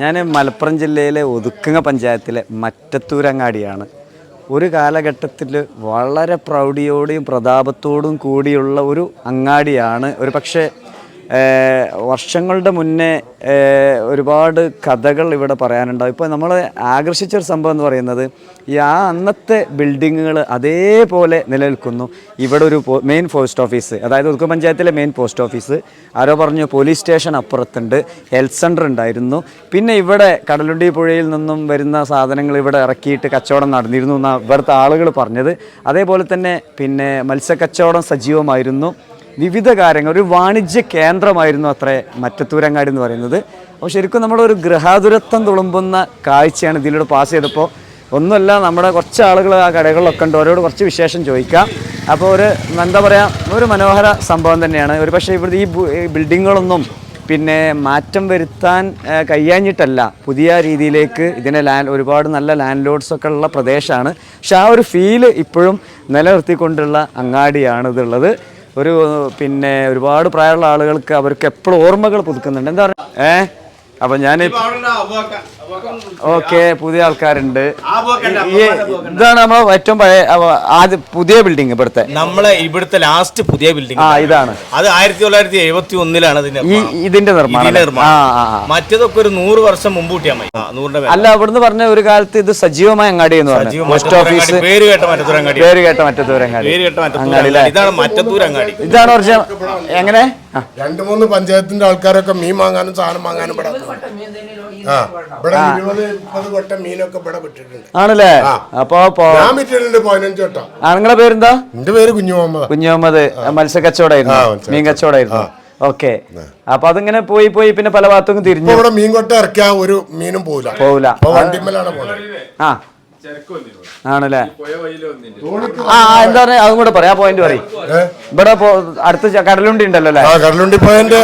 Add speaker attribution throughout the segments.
Speaker 1: ഞാൻ മലപ്പുറം ജില്ലയിലെ ഒതുക്കുങ്ങ പഞ്ചായത്തിലെ മറ്റത്തൂരങ്ങാടിയാണ്. ഒരു കാലഘട്ടത്തിൽ വളരെ പ്രൗഢിയോടെയും പ്രതാപത്തോടും കൂടിയുള്ള ഒരു അങ്ങാടിയാണ്. ഒരു പക്ഷേ വർഷങ്ങളുടെ മുന്നേ ഒരുപാട് കഥകൾ ഇവിടെ പറയാനുണ്ടാവും. ഇപ്പോൾ നമ്മളെ ആകർഷിച്ച ഒരു സംഭവം എന്ന് പറയുന്നത് ഈ ആ അന്നത്തെ ബിൽഡിങ്ങുകൾ അതേപോലെ നിലനിൽക്കുന്നു. ഇവിടെ ഒരു മെയിൻ പോസ്റ്റ് ഓഫീസ് അതായത് ഒതുക്കു പഞ്ചായത്തിലെ മെയിൻ പോസ്റ്റ് ഓഫീസ് ആരോ പറഞ്ഞു പോലീസ് സ്റ്റേഷൻ അപ്പുറത്തുണ്ട് ഹെൽത്ത് സെന്റർ ഉണ്ടായിരുന്നു. പിന്നെ ഇവിടെ കടലുണ്ടി പുഴയിൽ നിന്നും വരുന്ന സാധനങ്ങൾ ഇവിടെ ഇറക്കിയിട്ട് കച്ചവടം നടന്നിരുന്നു എന്നാണ് ഇവിടുത്തെ ആളുകൾ പറഞ്ഞത്. അതേപോലെ തന്നെ പിന്നെ മത്സ്യക്കച്ചവടം സജീവമായിരുന്നു. വിവിധ കാര്യങ്ങൾ ഒരു വാണിജ്യ കേന്ദ്രമായിരുന്നു അത്രേ മറ്റത്തൂരങ്ങാടി എന്ന് പറയുന്നത്. അപ്പോൾ ശരിക്കും നമ്മളൊരു ഗൃഹാതുരത്വം തുളുമ്പുന്ന കാഴ്ചയാണ് ഇതിലൂടെ പാസ് ചെയ്തപ്പോൾ. ഒന്നുമല്ല നമ്മുടെ കുറച്ച് ആളുകൾ ആ കടകളിലൊക്കെ ഉണ്ട്. അവരോട് കുറച്ച് വിശേഷം ചോദിക്കാം. അപ്പോൾ ഒരു എന്താ പറയുക ഒരു മനോഹര സംഭവം തന്നെയാണ്. ഒരു പക്ഷേ ഇവിടുത്തെ ഈ ബിൽഡിങ്ങുകളൊന്നും പിന്നെ മാറ്റം വരുത്താൻ കഴിയാഞ്ഞിട്ടല്ല. പുതിയ രീതിയിലേക്ക് ഇതിനെ ലാൻഡ് ഒരുപാട് നല്ല ലാൻഡ് ലോഡ്സൊക്കെ ഉള്ള പ്രദേശമാണ്. പക്ഷെ ആ ഒരു ഫീൽ ഇപ്പോഴും നിലനിർത്തിക്കൊണ്ടുള്ള അങ്ങാടിയാണ് ഇതുള്ളത് ഒരു പിന്നെ ഒരുപാട് പ്രായമുള്ള ആളുകൾക്ക് അവർക്ക് എപ്പോഴും ഓർമ്മകൾ പുതുക്കുന്നുണ്ട്. എന്താ പറയുക? ഏ? അപ്പം ഞാൻ ഓക്കെ പുതിയ ആൾക്കാരുണ്ട്. ഇതാണ് നമ്മൾ ഏറ്റവും പഴയ ആദ്യ പുതിയ ബിൽഡിംഗ് ഇവിടുത്തെ.
Speaker 2: നമ്മളെ ഇവിടുത്തെ ലാസ്റ്റ് പുതിയ ബിൽഡിംഗ്
Speaker 1: ആ ഇതാണ്.
Speaker 2: അത് ആയിരത്തി തൊള്ളായിരത്തി എഴുപത്തി ഒന്നിലാണ് ഇതിന്റെ
Speaker 1: നിർമ്മാണം.
Speaker 2: മറ്റേതൊക്കെ ഒരു നൂറ് വർഷം മുമ്പ് കൂട്ടിയാൽ മതി.
Speaker 1: അല്ല അവിടുന്ന് പറഞ്ഞ ഒരു കാലത്ത് ഇത് സജീവമായ അങ്ങാടി എന്ന് പറഞ്ഞു. പോസ്റ്റ് ഓഫീസ്
Speaker 2: പേര് കേട്ട മറ്റത്തൂരങ്ങാടി
Speaker 1: പേര് കേട്ട മറ്റത്തൂരങ്ങാടി
Speaker 2: പേര് കേട്ട
Speaker 1: അങ്ങാടി.
Speaker 2: ഇതാണ്
Speaker 1: ഇതാണ് കുറച്ച് എങ്ങനെ?
Speaker 3: രണ്ട് മൂന്ന് പഞ്ചായത്തിന്റെ ആൾക്കാരൊക്കെ മീൻ വാങ്ങാനും സാധനം വാങ്ങാനും ഇവിടെ ആ ഇവിടെ ഇരുപത് മുപ്പത് വട്ടം മീനൊക്കെ ഇവിടെ വിട്ടിട്ടുണ്ട്.
Speaker 1: ആണല്ലേ? അപ്പൊ
Speaker 3: ഞാൻ വിറ്റിട്ടുണ്ട് പതിനഞ്ച് വട്ടം.
Speaker 1: ആ, നിങ്ങളെ പേരെന്താ?
Speaker 3: എന്റെ പേര് കുഞ്ഞു മുഹമ്മദ്
Speaker 1: കുഞ്ഞു മുഹമ്മദ് മത്സ്യ കച്ചവടമായിരുന്നു. മീൻ കച്ചവടമായിരുന്നു. ഓക്കെ. അപ്പൊ അതിങ്ങനെ പോയി പോയി പിന്നെ പല ഭാഗത്തും തിരിഞ്ഞു.
Speaker 3: ഇവിടെ മീൻ കൊട്ട ഇറക്കിയ ഒരു മീനും പോവില്ല.
Speaker 1: പോവില്ല.
Speaker 3: പോകുന്നത്
Speaker 1: ആ. ആണല്ലേ? ആ ആ, എന്താ പറഞ്ഞ? അതും കൂടെ പറയാ പോയിന്റ് പറയും? ഇവിടെ പോ- അടുത്ത് ച- കടലുണ്ടി ഉണ്ടല്ലോ അല്ലേ?
Speaker 3: ആ കടലുണ്ടി പോയതിന്റെ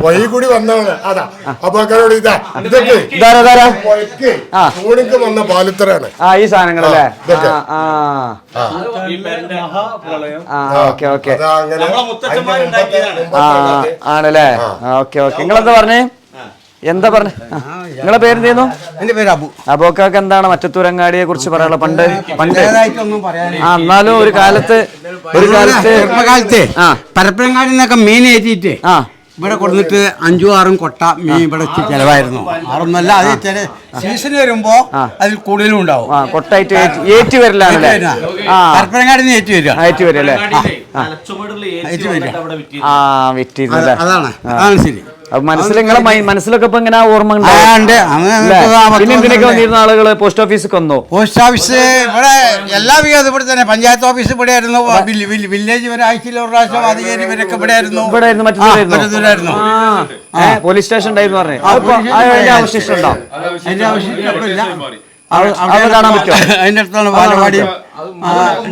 Speaker 3: വഴി കൂടി വന്നതാണ്. അതാ. അപ്പൊ ആൾക്കാരോട് ഇതാ. ഇതൊക്കെ
Speaker 1: ഇതാരാ ഇതാരാ?
Speaker 3: പൊയ്ക്ക്
Speaker 1: ആ.
Speaker 3: തോണിക്ക് വന്ന പാലുത്തരാണ്.
Speaker 1: ആ ഈ സാധനങ്ങളല്ലേ
Speaker 3: ആ, ഇതൊക്കെ.
Speaker 1: ആ ആ. ആ. Okay okay.
Speaker 3: അതാ അങ്ങനെ
Speaker 2: നമ്മളെ മുത്തച്ഛന്മാര് ഉണ്ടാക്കിയതാണ്.
Speaker 1: ആ ആണല്ലേ? Okay okay. നിങ്ങളെന്താ പറഞ്ഞേ? എന്താ പറഞ്ഞ? നിങ്ങളെ പേരെന്തെയ്യുന്നു
Speaker 4: എന്റെ പേര് അബു.
Speaker 1: അബോക്കാക്ക് എന്താണ് മറ്റത്തൂരങ്ങാടിയെ കുറിച്ച് പറയാനുള്ള പണ്ട് പണ്ട്. ആ എന്നാലും ഒരു കാലത്ത് ഒരു കാലത്ത്
Speaker 4: ചെറുപ്പകാലത്തെ
Speaker 1: ആ.
Speaker 4: പരപ്പനങ്ങാടി നിന്നൊക്കെ മീൻ ഏറ്റിട്ട്
Speaker 1: ആ.
Speaker 4: ഇവിടെ കൊടുത്തിട്ട് അഞ്ചു ആറും കൊട്ട മീൻ ഇവിടെ ചിലവായിരുന്നു. ആറൊന്നല്ല അത് ചില സീസൺ വരുമ്പോ അതിൽ കൂടുതലും ഉണ്ടാവും.
Speaker 1: കൊട്ടായിട്ട് ഏറ്റു ആ.
Speaker 4: പരപ്പനങ്ങാടി നിന്ന് ഏറ്റി വരിക.
Speaker 1: ഏറ്റ് വരല്ലേ? ആ വിറ്റിരുന്നല്ലേ?
Speaker 4: അതാണ്. അതാണ് ശരി.
Speaker 1: മനസ്സിൽ നിങ്ങളെ മനസ്സിലൊക്കെ ഇപ്പൊ ഇങ്ങനെ ഓർമ്മ എന്തിനൊക്കെ വന്നിരുന്ന ആളുകൾ പോസ്റ്റ് ഓഫീസിൽ വന്നോ?
Speaker 4: പോസ്റ്റ് ഓഫീസ് ഇവിടെ എല്ലാ വിധം ഇവിടെ തന്നെ. പഞ്ചായത്ത് ഓഫീസ് ഇവിടെ ആയിരുന്നു വില്ല്- വില്ല്- വില്ലേജ് വരെ ആഴ്ചയിൽ ഒരു പ്രാവശ്യം അധികാരി ഇവരൊക്കെ ഇവിടെ ആയിരുന്നു
Speaker 1: ഇവിടെ ആയിരുന്നു മറ്റൊരു
Speaker 4: മറ്റൊരായിരുന്നു
Speaker 1: പോലീസ് സ്റ്റേഷൻ ഉണ്ടായിരുന്നു പറഞ്ഞു. അതിന്റെ അവശിഷ്ടം ഉണ്ടോ
Speaker 4: അതിന്റെ
Speaker 1: അവശിഷ്ടം
Speaker 4: അതിന്റെ അടുത്താണ് ബാലവാടിയും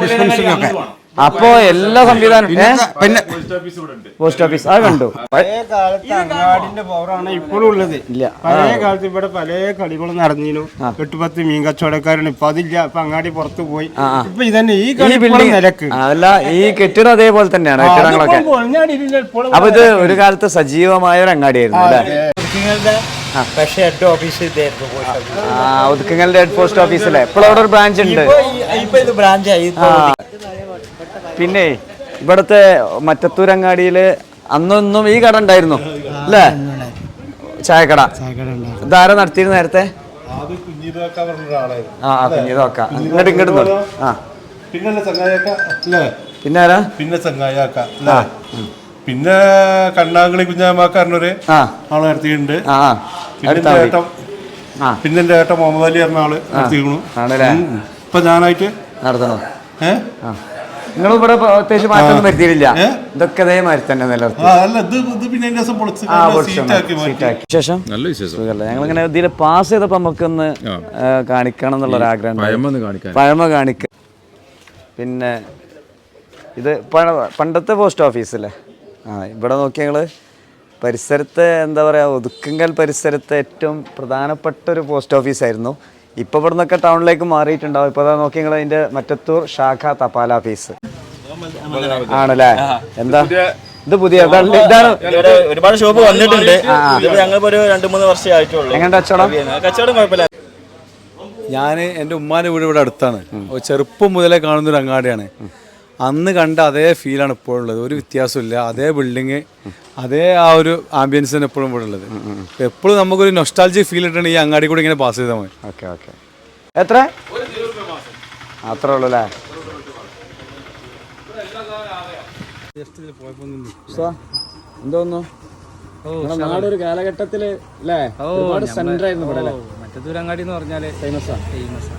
Speaker 4: ഡിസ്പെൻസറിയും ഒക്കെ.
Speaker 1: അപ്പോ എല്ലാ സംവിധാനം
Speaker 4: പിന്നെ
Speaker 1: പോസ്റ്റ് ഓഫീസ് അത് കണ്ടു.
Speaker 5: പഴയ കാലത്ത് അങ്ങാടിന്റെ പവറാണ് ഇപ്പോഴും ഉള്ളത്.
Speaker 1: ഇല്ല.
Speaker 5: പഴയ കാലത്ത് ഇവിടെ പല കളികളും നടന്നിരുന്നു. എട്ട് പത്ത് മീൻ കച്ചവടക്കാരാണ് ഇപ്പൊ അതില്ല. ഇപ്പൊ അങ്ങാടി പുറത്തു പോയി. ഇപ്പൊ ഇതന്നെ ഈ കളി
Speaker 1: ബിൽഡിംഗ്
Speaker 5: നിലയ്ക്ക്.
Speaker 1: അല്ല ഈ കെട്ടിടം അതേപോലെ തന്നെയാണ്. കെട്ടിടങ്ങളൊക്കെ. അപ്പൊ ഇത് ഒരു കാലത്ത് സജീവമായ ഒരു അങ്ങാടിയായിരുന്നു അല്ലേ?
Speaker 5: പക്ഷേ ഹെഡ് ഓഫീസ്
Speaker 1: ഒതുക്കങ്ങളുടെ ഹെഡ് പോസ്റ്റ് ഓഫീസിലെ ഇപ്പോൾ അവിടെ ഒരു ബ്രാഞ്ച് ഉണ്ട്.
Speaker 5: ഇപ്പൊ ഇപ്പൊ ഇത് ബ്രാഞ്ചായി
Speaker 1: ആ. പിന്നെ ഇവിടുത്തെ മറ്റത്തൂരങ്ങാടിയിൽ അന്നൊന്നും ഈ കട ഉണ്ടായിരുന്നു. അല്ലേ? ചായക്കട. ഇതാരാ നടത്തിയിരുന്നു നേരത്തെ?
Speaker 6: കുഞ്ഞിതാക്ക
Speaker 1: ആ ഇതൊക്കെ ഇങ്ങോട്ട് ഇങ്ങോട്ട് ആ.
Speaker 6: പിന്നെ
Speaker 1: ആരാ?
Speaker 6: പിന്നെ ചങ്ങായാക്ക പിന്നെ കണ്ണാങ്കളി കുഞ്ഞാമാക്കാരനൊരു ആൾ നടത്തിയിട്ടുണ്ട്. പിന്നെ
Speaker 1: ആ.
Speaker 6: പിന്നെ എന്റെ ഏട്ടൻ മുഹമ്മദ് അലി പറഞ്ഞ ആൾ നടത്തിക്കണു ഇപ്പൊ ഞാനായിട്ട്
Speaker 1: നടത്തണോ. ഏഹ് നിങ്ങൾ ഇവിടെ പ്രത്യേകിച്ച് മാറ്റം വരുത്തിയില്ല ഇതൊക്കെ അതേമാതിരി തന്നെ നിലനിർത്തി. ഞങ്ങൾ ശേഷം
Speaker 7: നല്ല വിശേഷം?
Speaker 1: സുഖല്ലേ? ഞങ്ങളിങ്ങനെ ഇതിൽ പാസ് ചെയ്തപ്പോ നമുക്കൊന്ന് കാണിക്കണം എന്നുള്ള ഒരു ആഗ്രഹം പഴമ കാണിക്ക. പിന്നെ ഇത് പഴ- പണ്ടത്തെ പോസ്റ്റ് ഓഫീസല്ലേ ആ ഇവിടെ നോക്കി ഞങ്ങൾ പരിസരത്തെ എന്താ പറയുക ഒതുക്കുങ്കൽ പരിസരത്തെ ഏറ്റവും പ്രധാനപ്പെട്ട ഒരു പോസ്റ്റ് ഓഫീസായിരുന്നു. ഇപ്പോൾ ഇവിടെ നിന്നൊക്കെ ടൗണിലേക്ക് മാറിയിട്ടുണ്ടാവും. ഇപ്പൊ അതാ നോക്കി നിങ്ങൾ അതിന്റെ മറ്റത്തൂർ ശാഖ തപാൽ ഓഫീസ് ആണല്ലേ? എന്താ? ഇത് പുതിയ ഇതാണ്
Speaker 2: ഒരുപാട് ഷോപ്പ് വന്നിട്ടുണ്ട്. ഞങ്ങളിപ്പോ ഒരു രണ്ട് മൂന്ന് വർഷം ആയിട്ടുള്ളൂ.
Speaker 1: എങ്ങനെ കച്ചവടം?
Speaker 2: കച്ചവടം കുഴപ്പമില്ല.
Speaker 7: ഞാൻ എന്റെ ഉമ്മാന്റെ വീട് ഇവിടെ അടുത്താണ്. ചെറുപ്പം മുതലേ കാണുന്ന ഒരു അങ്ങാടിയാണ് അന്ന് കണ്ട അതേ ഫീലാണ് ഇപ്പോഴും ഉള്ളത്. ഒരു വ്യത്യാസമില്ല അതേ ബിൽഡിങ് അതേ ആ ഒരു ആംബിയൻസ് തന്നെ എപ്പോഴും ഇവിടെ ഉള്ളത്. എപ്പോഴും നമുക്കൊരു നൊസ്റ്റാൾജി ഫീൽ ഇട്ടാണ് ഈ അങ്ങാടി കൂടി ഇങ്ങനെ പാസ് ചെയ്താൽ മതി.
Speaker 1: Okay okay. എത്ര? അത്രേ ഉള്ളൂ അല്ലേ എന്തോന്നു നാടൊരു കാലഘട്ടത്തിൽ അല്ലേ? സെന്റർ ആയിരുന്നു ഇവിടെ
Speaker 8: മറ്റത്തൂരങ്ങാടി എന്ന് പറഞ്ഞാൽ ഫേമസ് ആണ് ഫേമസ്